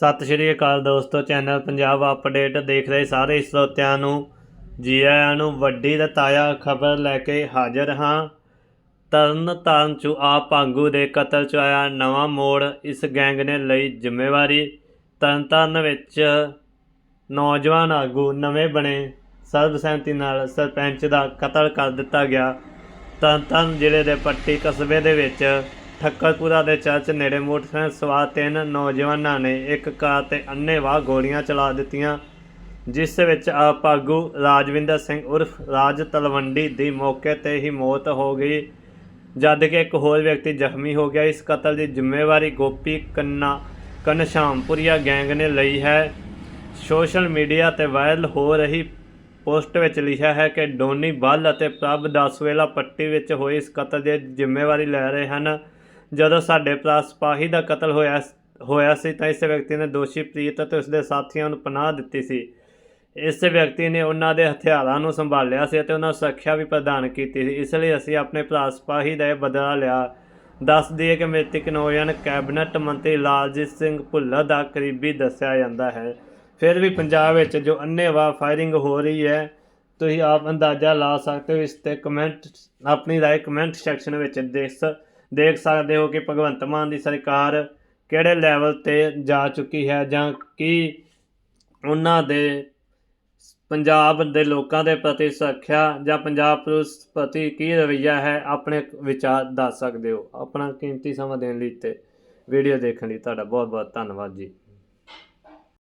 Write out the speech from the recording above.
ਸਤਿ ਸ਼੍ਰੀ ਅਕਾਲ ਦੋਸਤੋ, channel Punjab update ਦੇਖ ਰਹੇ ਸਾਰੇ ਸਰੋਤਿਆਂ ਨੂੰ। ਜੀ ਆਇਆਂ ਨੂੰ ਵੱਡੀ ਤੇ ਤਾਜ਼ਾ ਖਬਰ ਲੈ ਕੇ ਹਾਜ਼ਰ ਹਾਂ। ਤਰਨ ਤਾਰਨ ਚ ਆਪ ਭਾਂਗੂ ਦੇ ਕਤਲ ਚ ਆਇਆ ਨਵਾਂ ਮੋੜ, ਇਸ ਗੈਂਗ ਨੇ ਲਈ ਜ਼ਿੰਮੇਵਾਰੀ। ਤਰਨ ਤਾਰਨ ਵਿੱਚ ਨੌਜਵਾਨ ਆਗੂ ਨਵੇਂ ਬਣੇ ਸਰਬਸੰਮਤੀ ਨਾਲ ਸਰਪੰਚ ਦਾ ਕਤਲ ਕਰ ਦਿੱਤਾ ਗਿਆ। ਤਰਨ ਤਾਰਨ ਜ਼ਿਲ੍ਹੇ ਦੇ ਪੱਟੀ ਕਸਬੇ ਦੇ ਵਿੱਚ ਠੱਕਰਪੁਰਾ ਦੇ ਚਰਚ ਨੇੜੇ ਮੋਟਰਸਾਈਕਲ ਸਵਾਰ ਤਿੰਨ ਨੌਜਵਾਨਾਂ ਨੇ ਇੱਕ ਕਾਰ ਤੇ ਅੰਨ੍ਹੇਵਾਹ ਗੋਲੀਆਂ ਚਲਾ ਦਿੱਤੀਆਂ, ਜਿਸ ਵਿੱਚ ਆਪ ਆਗੂ ਰਾਜਵਿੰਦਰ ਸਿੰਘ ਉਰਫ ਰਾਜ ਤਲਵੰਡੀ ਦੀ ਮੌਕੇ ਤੇ ਹੀ ਮੌਤ ਹੋ ਗਈ, ਜਦ ਕਿ ਇੱਕ ਹੋਰ ਵਿਅਕਤੀ ਜ਼ਖਮੀ ਹੋ ਗਿਆ। ਇਸ ਕਤਲ ਦੀ ਜ਼ਿੰਮੇਵਾਰੀ ਗੋਪੀ ਕੰਨਾ ਕਨਸ਼ਾਮਪੁਰੀਆ ਗੈਂਗ ਨੇ ਲਈ ਹੈ। ਸੋਸ਼ਲ ਮੀਡੀਆ ਤੇ ਵਾਇਰਲ ਹੋ ਰਹੀ ਪੋਸਟ ਵਿੱਚ ਲਿਖਿਆ ਹੈ ਕਿ ਡੋਨੀ ਬੱਲ ਅਤੇ ਪ੍ਰਭ ਦਸਵੇਲਾ ਪੱਟੀ ਵਿੱਚ ਹੋਏ ਇਸ ਕਤਲ ਦੀ ਜ਼ਿੰਮੇਵਾਰੀ ਲੈ ਰਹੇ ਹਨ। ਜਦੋਂ ਸਾਡੇ ਭਰਾ ਸਿਪਾਹੀ ਦਾ ਕਤਲ ਹੋਇਆ ਹੋਇਆ ਸੀ ਤਾਂ ਇਸ ਵਿਅਕਤੀ ਨੇ ਦੋਸ਼ੀ ਪ੍ਰੀਤ ਅਤੇ ਉਸਦੇ ਸਾਥੀਆਂ ਨੂੰ ਪਨਾਹ ਦਿੱਤੀ ਸੀ। ਇਸ ਵਿਅਕਤੀ ਨੇ ਉਹਨਾਂ ਦੇ ਹਥਿਆਰਾਂ ਨੂੰ ਸੰਭਾਲਿਆ ਸੀ ਅਤੇ ਉਹਨਾਂ ਨੂੰ ਸੁਰੱਖਿਆ ਵੀ ਪ੍ਰਦਾਨ ਕੀਤੀ ਸੀ। ਇਸ ਲਈ ਅਸੀਂ ਆਪਣੇ ਭਰਾ ਸਿਪਾਹੀ ਦਾ ਇਹ ਬਦਲਾ ਲਿਆ। ਦੱਸ ਦਈਏ ਕਿ ਮ੍ਰਿਤਕ ਨੌਜਵਾਨ ਕੈਬਨਿਟ ਮੰਤਰੀ ਲਾਲਜੀਤ ਸਿੰਘ ਭੁੱਲਰ ਦਾ ਕਰੀਬੀ ਦੱਸਿਆ ਜਾਂਦਾ ਹੈ। ਫਿਰ ਵੀ ਪੰਜਾਬ ਵਿੱਚ ਜੋ ਅੰਨ੍ਹੇਵਾਹ ਫਾਇਰਿੰਗ ਹੋ ਰਹੀ ਹੈ, ਤੁਸੀਂ ਆਪ ਅੰਦਾਜ਼ਾ ਲਾ ਸਕਦੇ ਹੋ। ਇਸ ਤੇ ਕਮੈਂਟ, ਆਪਣੀ ਰਾਏ ਕਮੈਂਟ ਸੈਕਸ਼ਨ ਵਿੱਚ ਦੇ ਦੇਖ ਸਕਦੇ ਹੋ ਕਿ ਭਗਵੰਤ ਮਾਨ ਦੀ ਸਰਕਾਰ ਕਿਹੜੇ ਲੈਵਲ ਤੇ ਜਾ ਚੁੱਕੀ ਹੈ ਜਾਂ ਕੀ ਉਹਨਾਂ ਦੇ ਪੰਜਾਬ ਦੇ ਲੋਕਾਂ ਦੇ ਪ੍ਰਤੀ ਸੁਰੱਖਿਆ ਜਾਂ ਪੰਜਾਬ ਪੁਲਿਸ ਪ੍ਰਤੀ ਕੀ ਰਵੱਈਆ ਹੈ, ਆਪਣੇ ਵਿਚਾਰ ਦੱਸ ਸਕਦੇ ਹੋ। ਆਪਣਾ ਕੀਮਤੀ ਸਮਾਂ ਦੇਣ ਲਈ ਤੇ ਵੀਡੀਓ ਦੇਖਣ ਲਈ ਤੁਹਾਡਾ ਬਹੁਤ ਬਹੁਤ ਧੰਨਵਾਦ ਜੀ।